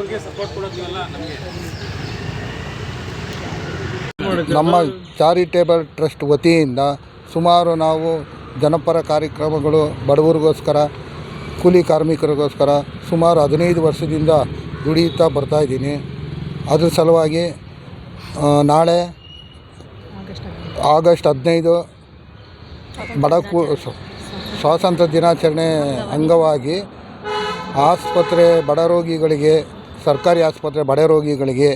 ಬಡವರಿಗೆ ಸಪೋರ್ಟ್ ಕೊಡೋದಿಲ್ಲ ನಮಗೆ ನಮ್ಮ ಚಾರಿಟೇಬಲ್ ಟ್ರಸ್ಟ್ ವತಿಯಿಂದ ಸುಮಾರು ನಾವು ಜನಪರ ಕಾರ್ಯಕ್ರಮಗಳು ಬಡವರಿಗೋಸ್ಕರ ಕೂಲಿ ಕಾರ್ಮಿಕರಿಗೋಸ್ಕರ ಸುಮಾರು ಹದಿನೈದು ವರ್ಷದಿಂದ ದುಡಿಯುತ್ತಾ ಬರ್ತಾಯಿದ್ದೀನಿ ಅದ್ರ ಸಲುವಾಗಿ ನಾಳೆ ಆಗಸ್ಟ್ ಹದಿನೈದು ಬಡ ಕೂ ಸ್ವಾತಂತ್ರ್ಯ ದಿನಾಚರಣೆ ಅಂಗವಾಗಿ ಆಸ್ಪತ್ರೆ ಬಡ ರೋಗಿಗಳಿಗೆ ಸರ್ಕಾರಿ ಆಸ್ಪತ್ರೆ ಬಡ ರೋಗಿಗಳಿಗೆ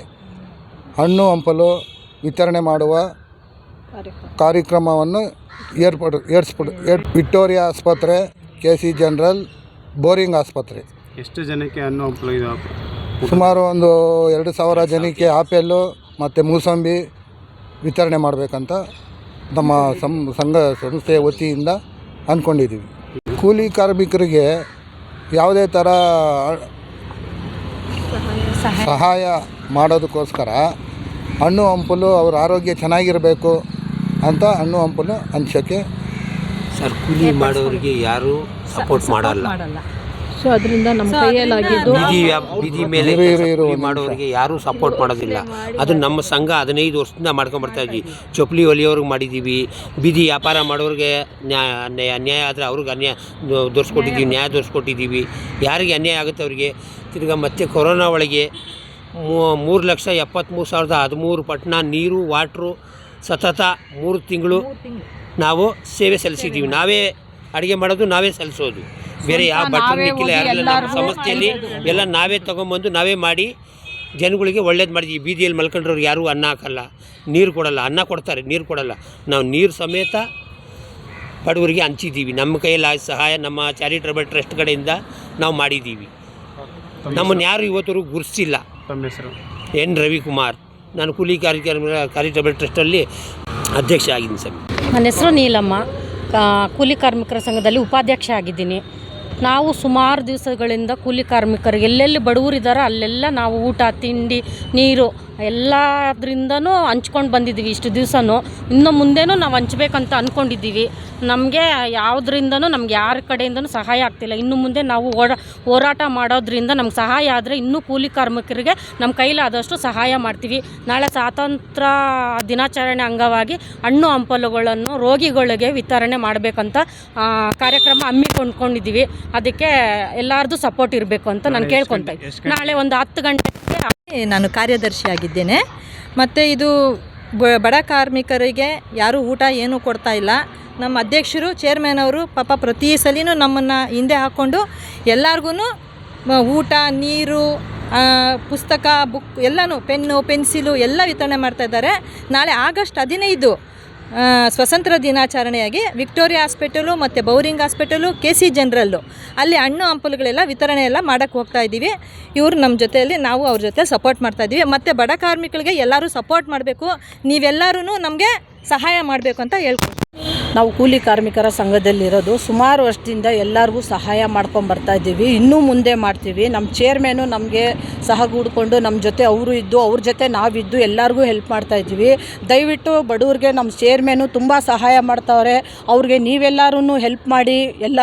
ಹಣ್ಣು ಹಂಪಲು ವಿತರಣೆ ಮಾಡುವ ಕಾರ್ಯಕ್ರಮವನ್ನು ಏರ್ಪಡು ಏರ್ಸ್ಪಡು ಏರ್ ವಿಕ್ಟೋರಿಯಾ ಆಸ್ಪತ್ರೆ ಕೆ ಸಿ ಜನರಲ್ ಬೋರಿಂಗ್ ಆಸ್ಪತ್ರೆ. ಎಷ್ಟು ಜನಕ್ಕೆ ಹಣ್ಣು ಹಂಪಲು ಇದು ಸುಮಾರು ಒಂದು ಎರಡು ಸಾವಿರ ಜನಕ್ಕೆ ಆಪೆಲ್ಲು ಮತ್ತು ಮೂಸಂಬಿ ವಿತರಣೆ ಮಾಡಬೇಕಂತ ನಮ್ಮ ಸಂ ಸಂಘ ಸಂಸ್ಥೆಯ ವತಿಯಿಂದ ಅಂದ್ಕೊಂಡಿದ್ದೀವಿ. ಕೂಲಿ ಕಾರ್ಮಿಕರಿಗೆ ಯಾವುದೇ ಥರ ಸಹಾಯ. ಮಾಡೋದಕ್ಕೋಸ್ಕರ ಹಣ್ಣು ಹಂಪಲು ಅವ್ರ ಆರೋಗ್ಯ ಚೆನ್ನಾಗಿರಬೇಕು ಅಂತ ಹಣ್ಣು ಹಂಪಲು ಹಂಚೋಕ್ಕೆ ಸರ್ ಕೂಲಿ ಮಾಡೋರಿಗೆ ಯಾರು ಸಪೋರ್ಟ್ ಮಾಡಲ್ಲ. ಸೊ ಅದರಿಂದ ನಮ್ಮ ಕೈಯಲ್ಲಾಗಿದ್ದು ಬೀದಿ ವ್ಯಾಪ್- ಬೀದಿ ಮೇಲೆ ಇರು, ಇರು, ಇರು, ಕೂಲಿ ಮಾಡೋರಿಗೆ ಯಾರು ಸಪೋರ್ಟ್ ಮಾಡೋದಿಲ್ಲ. ಅದು ನಮ್ಮ ಸಂಘ ಹದಿನೈದು ವರ್ಷದಿಂದ ಮಾಡ್ಕೊಂಡ್ ಬರ್ತಾ ಇದ್ವಿ. ಚೊಪ್ಲಿ ಹೊಲಿಯೋರ್ಗೆ ಮಾಡಿದ್ದೀವಿ ಬೀದಿ ವ್ಯಾಪಾರ ಮಾಡೋರಿಗೆ ನ್ಯಾಯ ಅನ್ಯಾಯ ಅನ್ಯಾಯ ಆದರೆ ಅವ್ರಿಗೆ ಅನ್ಯಾಯ ದೊರ್ಸ್ಕೊಟ್ಟಿದ್ದೀವಿ ನ್ಯಾಯ ದೊರ್ಸ್ಕೊಟ್ಟಿದ್ದೀವಿ ಯಾರಿಗೆ ಅನ್ಯಾಯ ಆಗುತ್ತೆ ಅವರಿಗೆ? ತಿರ್ಗಾ ಮತ್ತೆ ಕೊರೋನಾ ಒಳಗೆ ಮೂರು ಲಕ್ಷ ಎಪ್ಪತ್ತ್ಮೂರು ಸಾವಿರದ ಹದಿಮೂರು ಪಟ್ಟಣ ನೀರು ವಾಟ್ರು ಸತತ ಮೂರು ತಿಂಗಳು ನಾವು ಸೇವೆ ಸಲ್ಲಿಸಿದ್ದೀವಿ. ನಾವೇ ಅಡುಗೆ ಮಾಡೋದು ನಾವೇ ಸಲ್ಲಿಸೋದು. ಬೇರೆ ಯಾವ ಬಟ್ರು ಬೇಕಿಲ್ಲ ಯಾರಿಲ್ಲ ನಮ್ಮ ಸಂಸ್ಥೆಯಲ್ಲಿ ಎಲ್ಲ ನಾವೇ ತೊಗೊಂಬಂದು ನಾವೇ ಮಾಡಿ ಜನಗಳಿಗೆ ಒಳ್ಳೇದು ಮಾಡಿದ್ವಿ ಬೀದಿಯಲ್ಲಿ ಮಲ್ಕೊಂಡ್ರವ್ರಿಗೆ ಯಾರೂ ಅನ್ನ ಹಾಕಲ್ಲ ನೀರು ಕೊಡಲ್ಲ ಅನ್ನ ಕೊಡ್ತಾರೆ ನೀರು ಕೊಡಲ್ಲ. ನಾವು ನೀರು ಸಮೇತ ಬಡವರಿಗೆ ಹಂಚಿದ್ದೀವಿ. ನಮ್ಮ ಕೈಯಲ್ಲಿ ಸಹಾಯ ನಮ್ಮ ಚಾರಿಟಬಲ್ ಟ್ರಸ್ಟ್ ಕಡೆಯಿಂದ ನಾವು ಮಾಡಿದ್ದೀವಿ. ನಮ್ಮನ್ನು ಯಾರು ಇವತ್ತವರೆಗೂ ಗುರುತಿಸಿಲ್ಲ ತಮ್ಮ ಹೆಸರು. ಎನ್ ರವಿಕುಮಾರ್. ನಾನು ಕೂಲಿ ಕಾರ್ಯಕ್ರಮ ಚಾರಿಟಬಲ್ ಟ್ರಸ್ಟಲ್ಲಿ ಅಧ್ಯಕ್ಷ ಆಗಿದ್ದೀನಿ ಸರ್. ನನ್ನ ಹೆಸರು ನೀಲಮ್ಮ. ಕೂಲಿ ಕಾರ್ಮಿಕರ ಸಂಘದಲ್ಲಿ ಉಪಾಧ್ಯಕ್ಷ ಆಗಿದ್ದೀನಿ. ನಾವು ಸುಮಾರು ದಿವಸಗಳಿಂದ ಕೂಲಿ ಕಾರ್ಮಿಕರು ಎಲ್ಲೆಲ್ಲಿ ಬಡವರಿದ್ದಾರೋ ಅಲ್ಲೆಲ್ಲ ನಾವು ಊಟ ತಿಂಡಿ ನೀರು ಎಲ್ಲದ್ರಿಂದನೂ ಹಂಚ್ಕೊಂಡು ಬಂದಿದ್ದೀವಿ ಇಷ್ಟು ದಿವಸನೂ. ಇನ್ನು ಮುಂದೆನೂ ನಾವು ಹಂಚ್ಬೇಕಂತ ಅಂದ್ಕೊಂಡಿದ್ದೀವಿ ನಮಗೆ ಯಾವುದರಿಂದನೂ ನಮ್ಗೆ ಯಾರ ಕಡೆಯಿಂದನೂ ಸಹಾಯ ಆಗ್ತಿಲ್ಲ. ಇನ್ನು ಮುಂದೆ ನಾವು ಓಡ ಹೋರಾಟ ಮಾಡೋದ್ರಿಂದ ನಮ್ಗೆ ಸಹಾಯ ಆದರೆ ಇನ್ನೂ ಕೂಲಿ ಕಾರ್ಮಿಕರಿಗೆ ನಮ್ಮ ಕೈಲಾದಷ್ಟು ಸಹಾಯ ಮಾಡ್ತೀವಿ. ನಾಳೆ ಸ್ವಾತಂತ್ರ್ಯ ದಿನಾಚರಣೆ ಅಂಗವಾಗಿ ಹಣ್ಣು ಹಂಪಲುಗಳನ್ನು ರೋಗಿಗಳಿಗೆ ವಿತರಣೆ ಮಾಡಬೇಕಂತ ಕಾರ್ಯಕ್ರಮ ಹಮ್ಮಿಕೊಂಡ್ಕೊಂಡಿದ್ದೀವಿ ಅದಕ್ಕೆ ಎಲ್ಲರದ್ದು ಸಪೋರ್ಟ್ ಇರಬೇಕು ಅಂತ ನಾನು ಕೇಳ್ಕೊತಾ ನಾಳೆ ಒಂದು ಹತ್ತು ಗಂಟೆಗೆ ನಾನು ಕಾರ್ಯದರ್ಶಿಯಾಗಿದ್ದೇನೆ. ಮತ್ತು ಇದು ಬಡ ಕಾರ್ಮಿಕರಿಗೆ ಯಾರೂ ಊಟ ಏನೂ ಕೊಡ್ತಾ ಇಲ್ಲ. ನಮ್ಮ ಅಧ್ಯಕ್ಷರು ಚೇರ್ಮನ್ ಅವರು ಪಾಪ ಪ್ರತಿ ಸಲಿನೂ ನಮ್ಮನ್ನು ಹಿಂದೆ ಹಾಕ್ಕೊಂಡು ಎಲ್ಲರಿಗೂ ಊಟ, ನೀರು ಪುಸ್ತಕ, ಬುಕ್ ಎಲ್ಲನೂ, ಪೆನ್ನು, ಪೆನ್ಸಿಲು ಎಲ್ಲ ವಿತರಣೆ ಮಾಡ್ತಾ ಇದ್ದಾರೆ. ನಾಳೆ ಆಗಸ್ಟ್ ಹದಿನೈದು ಸ್ವತಂತ್ರ ದಿನಾಚರಣೆಯಾಗಿ ವಿಕ್ಟೋರಿಯಾ ಹಾಸ್ಪಿಟಲು ಮತ್ತು Bowring hospital K C general. ಅಲ್ಲಿ ಹಣ್ಣು ಹಂಪಲುಗಳೆಲ್ಲ ವಿತರಣೆ ಎಲ್ಲ ಮಾಡೋಕ್ಕೆ ಹೋಗ್ತಾ ಇದ್ದೀವಿ. ಇವರು ನಮ್ಮ ಜೊತೆಯಲ್ಲಿ ನಾವು ಅವ್ರ ಜೊತೆ ಸಪೋರ್ಟ್ ಮಾಡ್ತಾ ಇದ್ದೀವಿ. ಮತ್ತು ಬಡ ಕಾರ್ಮಿಕರಿಗೆ ಎಲ್ಲರೂ ಸಪೋರ್ಟ್ ಮಾಡಬೇಕು. ನೀವೆಲ್ಲರೂ ನಮಗೆ ಸಹಾಯ ಮಾಡಬೇಕು ಅಂತ ಹೇಳ್ಕೊಡ್ತೀವಿ. ನಾವು ಕೂಲಿ ಕಾರ್ಮಿಕರ ಸಂಘದಲ್ಲಿರೋದು. ಸುಮಾರು ವರ್ಷದಿಂದ ಎಲ್ಲರಿಗೂ ಸಹಾಯ ಮಾಡ್ಕೊಂಡು ಬರ್ತಾ ಇದ್ದೀವಿ. ಇನ್ನೂ ಮುಂದೆ ಮಾಡ್ತೀವಿ. ನಮ್ಮ ಚೇರ್ಮೇನು ನಮಗೆ ಸಹಗೂಡ್ಕೊಂಡು ನಮ್ಮ ಜೊತೆ ಅವರು ಇದ್ದು, ಅವ್ರ ಜೊತೆ ನಾವಿದ್ದು ಎಲ್ಲರಿಗೂ ಹೆಲ್ಪ್ ಮಾಡ್ತಾ ಇದ್ದೀವಿ. ದಯವಿಟ್ಟು ಬಡವ್ರಿಗೆ ನಮ್ಮ ಚೇರ್ಮೇನು ತುಂಬ ಸಹಾಯ ಮಾಡ್ತಾವ್ರೆ. ಅವ್ರಿಗೆ ನೀವೆಲ್ಲರೂ ಹೆಲ್ಪ್ ಮಾಡಿ ಎಲ್ಲ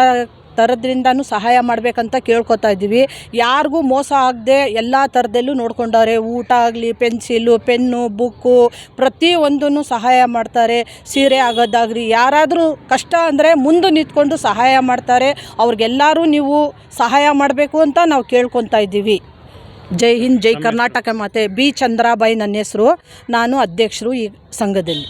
ಥರದ್ರಿಂದನೂ ಸಹಾಯ ಮಾಡಬೇಕಂತ ಕೇಳ್ಕೊತಾ ಇದ್ದೀವಿ. ಯಾರಿಗೂ ಮೋಸ ಆಗದೆ ಎಲ್ಲ ಥರದಲ್ಲೂ ನೋಡ್ಕೊಂಡವ್ರೆ ಊಟ ಆಗಲಿ ಪೆನ್ಸಿಲು ಪೆನ್ನು ಬುಕ್ಕು ಪ್ರತಿಯೊಂದನ್ನು ಸಹಾಯ ಮಾಡ್ತಾರೆ. ಸೀರೆ ಆಗೋದಾಗ್ಲಿ ಯಾರಾದರೂ ಕಷ್ಟ ಅಂದರೆ ಮುಂದೆ ನಿಂತ್ಕೊಂಡು ಸಹಾಯ ಮಾಡ್ತಾರೆ. ಅವ್ರಿಗೆಲ್ಲರೂ ನೀವು ಸಹಾಯ ಮಾಡಬೇಕು ಅಂತ ನಾವು ಕೇಳ್ಕೊತಾ ಇದ್ದೀವಿ. ಜೈ ಹಿಂದ್ ಜೈ ಕರ್ನಾಟಕ ಮಾತೆ. ಬಿ ಚಂದ್ರಾಬಾಯಿ ನನ್ನ ಹೆಸರು. ನಾನು ಅಧ್ಯಕ್ಷರು ಈ ಸಂಘದಲ್ಲಿ.